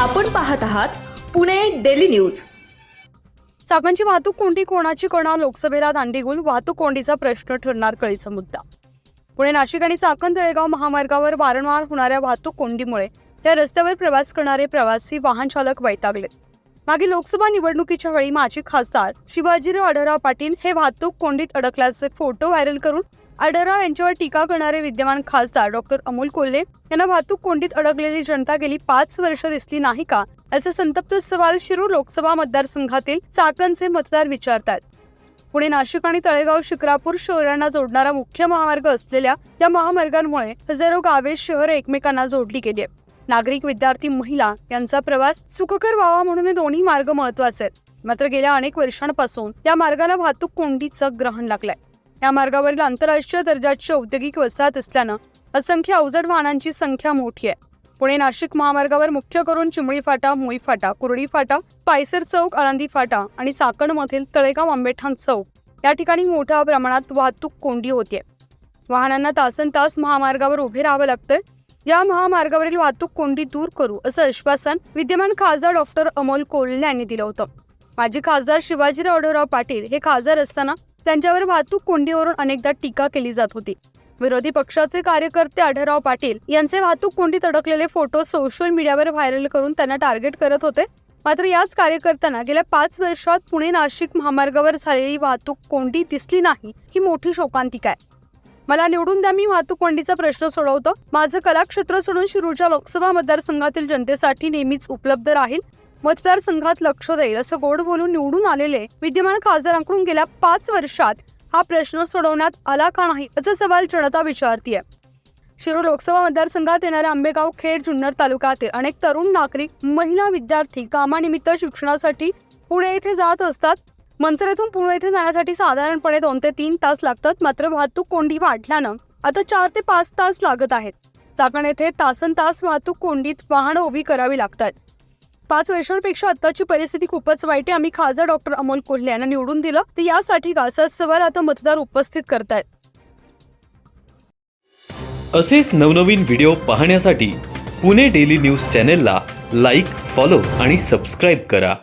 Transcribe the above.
आपण पाहत आहात पुणे डेली न्यूज. चाकांची वाहतूक कोंडी कोणाची करणार लोकसभेला दांडीगुल वाहतूक कोंडीचा प्रश्न ठरणार कळीचा मुद्दा. पुणे नाशिक आणि चाकण तळेगाव महामार्गावर वारंवार होणाऱ्या वाहतूक कोंडीमुळे त्या रस्त्यावर प्रवास करणारे प्रवासी वाहन चालक वैतागलेत. मागील लोकसभा निवडणुकीच्या वेळी माजी खासदार शिवाजीराव आढळराव पाटील हे वाहतूक कोंडीत अडकल्याचे फोटो व्हायरल करून आढळराव यांच्यावर टीका करणारे विद्यमान खासदार डॉक्टर अमोल कोल्हे यांना वाहतूक कोंडीत अडकलेली जनता गेली पाच वर्ष दिसली नाही का? असे संतप्त सवाल शिरूर लोकसभा मतदारसंघातील चाकणचे मतदार विचारतात. पुणे नाशिक आणि तळेगाव शिक्रापूर शहरांना जोडणारा मुख्य महामार्ग असलेल्या या महामार्गांमुळे हजारो गावे शहर एकमेकांना जोडली गेली आहेत. नागरिक विद्यार्थी महिला यांचा प्रवास सुखकर व्हावा म्हणून हे दोन्ही मार्ग महत्त्वाचे आहेत. मात्र गेल्या अनेक वर्षांपासून या मार्गाला वाहतूक कोंडीचं ग्रहण लागलंय. या मार्गावरील आंतरराष्ट्रीय दर्जाची औद्योगिक वसाहत असल्यानं असंख्य अवजड वाहनांची संख्या मोठी आहे. पुणे नाशिक महामार्गावर मुख्य करून चिमळी फाटा मोई फाटा कुरडी फाटा पायसर चौक आळंदी फाटा आणि चाकणमधील तळेगाव आंबेठाण चौक या ठिकाणी मोठ्या प्रमाणात वाहतूक कोंडी होते. वाहनांना तासन तास महामार्गावर उभे राहावं लागतंय. या महामार्गावरील वाहतूक कोंडी दूर करू असं आश्वासन विद्यमान खासदार डॉक्टर अमोल कोल्हे यांनी दिलं होतं. माजी खासदार शिवाजीराव पाटील हे खासदार असताना त्यांच्यावर वाहतूक कोंडीवरून अनेकदा टीका केली जात होती. विरोधी पक्षाचे कार्यकर्ते आढळराव पाटील यांचे वाहतूक कोंडीत अडकलेले फोटो सोशल मीडियावर व्हायरल करून त्यांना टार्गेट करत होते. मात्र याच कार्यकर्त्यांना गेल्या पाच वर्षात पुणे नाशिक महामार्गावर झालेली वाहतूक कोंडी दिसली नाही ही मोठी शोकांतिका आहे. मला निवडून द्या मी वाहतूक कोंडीचा प्रश्न सोडवतो. माझं कलाक्षेत्र सोडून शिरूरच्या लोकसभा मतदारसंघातील जनतेसाठी नेहमीच उपलब्ध राहील. मतदारसंघात लक्ष देईल असं गोड बोलून निवडून आलेले विद्यमान खासदारांकडून गेल्या पाच वर्षात हा प्रश्न सोडवण्यात आला का नाही असा सवाल जनता विचारतीये. शिरूर लोकसभा मतदारसंघात येणाऱ्या आंबेगाव खेड जुन्नर तालुक्यातील अनेक तरुण नागरिक महिला विद्यार्थी कामानिमित्त शिक्षणासाठी पुणे येथे जात असतात. मंचरेतून पुणे येथे जाण्यासाठी साधारणपणे दोन ते तीन तास लागतात. मात्र वाहतूक कोंडी वाढल्यानं आता चार ते पाच तास लागत आहेत. चाकण येथे तासन तास वाहतूक कोंडीत वाहनं उभी करावी लागतात. पाच वर्षांपेक्षा आताची परिस्थिती खूपच वाईट आहे. आम्ही खासदार डॉक्टर अमोल कोल्हे यांना निवडून दिलं. तर यासाठी का सवाल आता मतदार उपस्थित करतायत. असेच नवनवीन व्हिडिओ पाहण्यासाठी पुणे डेली न्यूज चॅनेलला लाईक फॉलो आणि सबस्क्राईब करा.